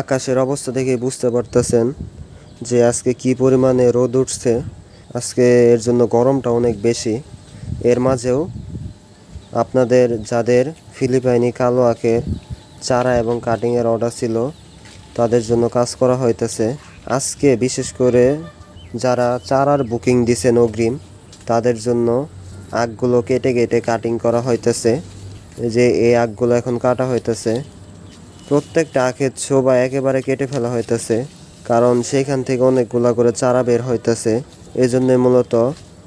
আকাশের অবস্থা দেখে বুঝতে পারতেছেন যে আজকে কি পরিমাণে রোদ উঠছে। আজকে এর জন্য গরমটা অনেক বেশি। এর মাঝেও আপনাদের যাদের ফিলিপাইনি কালো আখের চারা এবং কাটিংয়ের অর্ডার ছিল, তাদের জন্য কাজ করা হইতেছে। আজকে বিশেষ করে যারা চারার বুকিং দিছেন অগ্রিম, তাদের জন্য আখগুলো কেটে কেটে কাটিং করা হইতেছে। যে এই আখগুলো এখন কাটা হইতেছে প্রত্যেকটা আখের ছোবা একেবারে কেটে ফেলা হইতেছে, কারণ সেইখান থেকে অনেকগুলা করে চারা বের হইতেছে। এই জন্য মূলত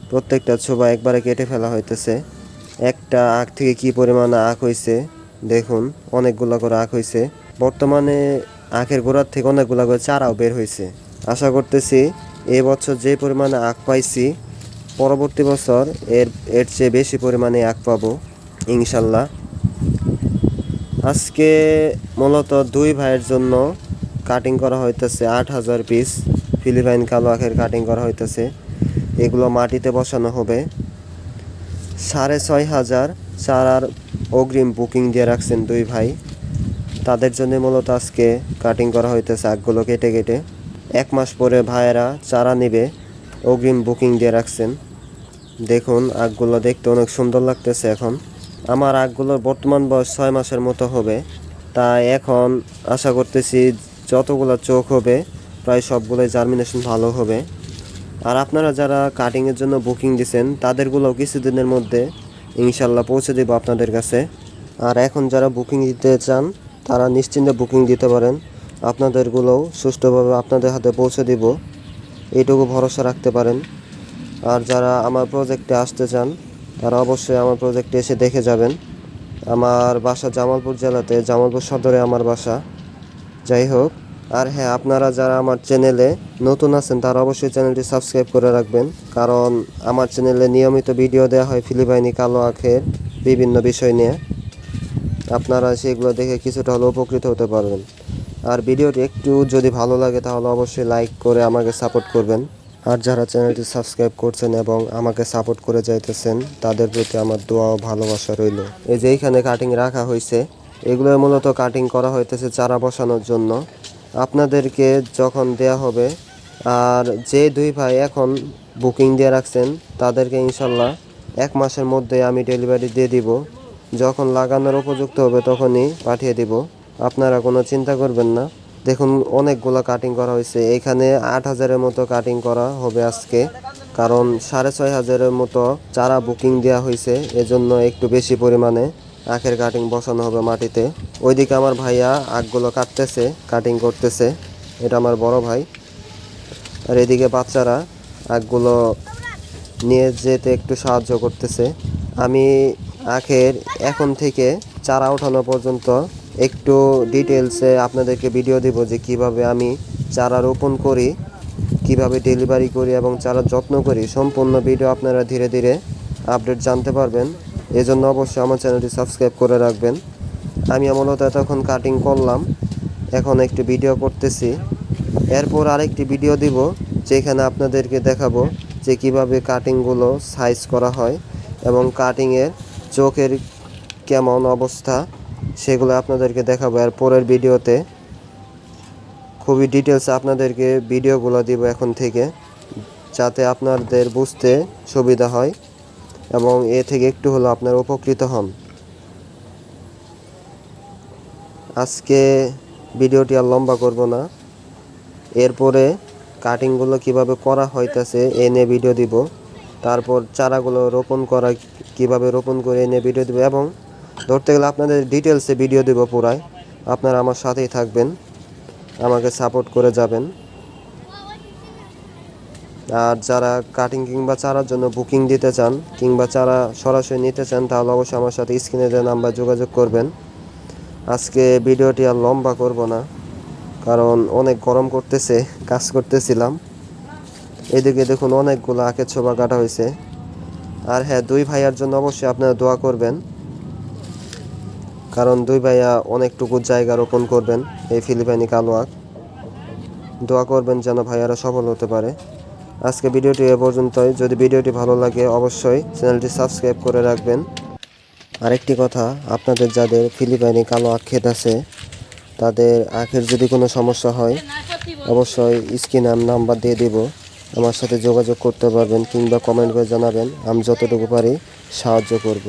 প্রত্যেকটা ছোবা একবারে কেটে ফেলা হইতেছে। একটা আখ থেকে কি পরিমাণে আখ হইছে, দেখুন, অনেকগুলা করে আখ হইছে। বর্তমানে আখের গোড়ার থেকে অনেকগুলা করে চারাও বের হয়েছে আশা করতেছি এই বছর যে পরিমাণে আখ পাইছি, পরবর্তী বছর এর এর চেয়ে বেশি পরিমাণে আখ পাবো, ইনশাল্লাহ। আজকে মূলত দুই ভাইয়ের জন্য কাটিং করা হইতেছে আট হাজার পিস ফিলিপাইন কালো আখের কাটিং করা হইতেছে। এগুলো মাটিতে বসানো হবে। সাড়ে ছয় হাজার চারার অগ্রিম বুকিং দিয়ে রাখছেন দুই ভাই। তাদের জন্য মূলত আজকে কাটিং করা হইতেছে আখগুলো কেটে কেটে। এক মাস পরে ভাইয়েরা চারা নিবে, অগ্রিম বুকিং দিয়ে রাখছেন। দেখুন, আখগুলো দেখতে অনেক সুন্দর লাগতেছে এখন। আমার আখগুলোর বর্তমান বয়স ছয় মাসের মতো হবে। তাই এখন আশা করতেছি যতগুলো চোখ হবে, প্রায় সবগুলোই জার্মিনেশন ভালো হবে। আর আপনারা যারা কাটিংয়ের জন্য বুকিং দিছেন তাদেরগুলো কিছুদিনের মধ্যে ইনশাল্লাহ পৌঁছে দেবো আপনাদের কাছে। আর এখন যারা বুকিং দিতে চান, তারা নিশ্চিন্তে বুকিং দিতে পারেন। আপনাদেরগুলোও সুষ্ঠুভাবে আপনাদের হাতে পৌঁছে দিব। এইটুকু ভরসা রাখতে পারেন। আর যারা আমার প্রজেক্টে আসতে চান তারা অবশ্যই আমার প্রজেক্টে এসে দেখে যাবেন। আমার বাসা জামালপুর জেলাতে, জামালপুর সদরে আমার বাসা। যাই হোক, আর হ্যাঁ আপনারা যারা আমার চ্যানেলে নতুন আছেন, তারা অবশ্যই চ্যানেলটি সাবস্ক্রাইব করে রাখবেন। কারণ আমার চ্যানেলে নিয়মিত ভিডিও দেওয়া হয় ফিলিপাইনি কালো আখের, বিভিন্ন বিষয় নিয়ে। আপনারা সেগুলো দেখে কিছুটা হলেও উপকৃত হতে পারবেন। আর ভিডিওটি একটু যদি ভালো লাগে, তাহলে অবশ্যই লাইক করে আমাকে সাপোর্ট করবেন। আর যারা চ্যানেলটি সাবস্ক্রাইব করছেন এবং আমাকে সাপোর্ট করে যাইতেছেন, তাদের প্রতি আমার দোয়া ও ভালোবাসা রইল। এই যে এইখানে কাটিং রাখা হয়েছে এগুলো মূলত কাটিং করা হইতেছে চারা বসানোর জন্য। আপনাদেরকে যখন দেয়া হবে, আর যে দুই ভাই এখন বুকিং দিয়ে রাখছেন, তাদেরকে ইনশাল্লাহ এক মাসের মধ্যে আমি ডেলিভারি দিয়ে দিব। যখন লাগানোর উপযুক্ত হবে তখনই পাঠিয়ে দিব। আপনারা কোনো চিন্তা করবেন না। দেখুন, অনেকগুলো কাটিং করা হয়েছে। এখানে আট হাজারের মতো কাটিং করা হবে আজকে। কারণ সাড়ে ছয় হাজারের মতো চারা বুকিং দেওয়া হয়েছে। এজন্য একটু বেশি পরিমাণে আখের কাটিং বসানো হবে মাটিতে। ওইদিকে আমার ভাইয়া আখগুলো কাটতেছে কাটিং করতেছে। এটা আমার বড় ভাই। আর এদিকে বাচ্চারা আখগুলো নিয়ে যেতে একটু সাহায্য করতেছে। আমি আখের এখন থেকে চারা ওঠানো পর্যন্ত একটু ডিটেলসে আপনাদেরকে ভিডিও দিব যে কীভাবে আমি চারা রোপণ করি, কীভাবে ডেলিভারি করি এবং চারা যত্ন করি। সম্পূর্ণ ভিডিও আপনারা ধীরে ধীরে আপডেট জানতে পারবেন। এজন্য অবশ্যই আমার চ্যানেলটি সাবস্ক্রাইব করে রাখবেন। আমি মূলত এতক্ষণ কাটিং করলাম। এখন একটি ভিডিও করতেছি। এরপর আরেকটি ভিডিও দিব, যেখানে আপনাদেরকে দেখাবো যে কীভাবে কাটিংগুলো সাইজ করা হয় এবং কাটিংয়ের চোখের কেমন অবস্থা। সেগুলো আপনাদেরকে দেখাবো। আর পরের ভিডিওতে খুবই ডিটেলস আপনাদেরকে ভিডিওগুলো দিব এখন থেকে, যাতে আপনাদের বুঝতে সুবিধা হয় এবং এ থেকে একটু হলেও আপনারা উপকৃত হন। আজকে ভিডিওটি আর লম্বা করব না। এরপরে কাটিংগুলো কীভাবে করা হইতাছে, এ নিয়ে ভিডিও দিব। তারপর চারাগুলো রোপণ করা কীভাবে রোপণ করে এনে ভিডিও দিব এবং ধরতে গেলে আপনাদের ডিটেলসে ভিডিও দেব পুরাই। আপনারা আমার সাথেই থাকবেন, আমাকে সাপোর্ট করে যাবেন। আর যারা কাটিং কিংবা চারার জন্য বুকিং দিতে চান, কিংবা চারা সরাসরি নিতে চান, তাহলে অবশ্যই আমার সাথে স্ক্রিনে দেওয়া নাম্বার যোগাযোগ করবেন। আজকে ভিডিওটি আর লম্বা করব না, কারণ অনেক গরম করতেছে, কাজ করতেছিলাম। এদিকে দেখুন অনেকগুলো আখের ছোবা কাটা হয়েছে। আর হ্যাঁ দুই ভাইয়ার জন্য অবশ্যই আপনারা দোয়া করবেন। কারণ দুই ভাইয়া অনেকটুকু জায়গা রোপণ করবেন, এই ফিলিপাইনি কালো আখ দোয়া করবেন যেন ভাইয়ারা সফল হতে পারে। আজকে ভিডিওটি এ পর্যন্তই। যদি ভিডিওটি ভালো লাগে, অবশ্যই চ্যানেলটি সাবস্ক্রাইব করে রাখবেন। আরেকটি কথা, আপনাদের যাদের ফিলিপাইনি কালো আখ ক্ষেত আছে, তাদের আখের যদি কোনো সমস্যা হয়, অবশ্যই স্ক্রিনে আমি নাম্বার দিয়ে দেব। আমার সাথে যোগাযোগ করতে পারবেন কিংবা কমেন্ট করে জানাবেন। আমি যতটুকু পারি সাহায্য করব।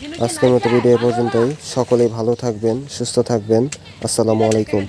আজকের মতো ভিডিও পর্যন্তই। সকলেই ভালো থাকবেন সুস্থ থাকবেন। আসসালামু আলাইকুম।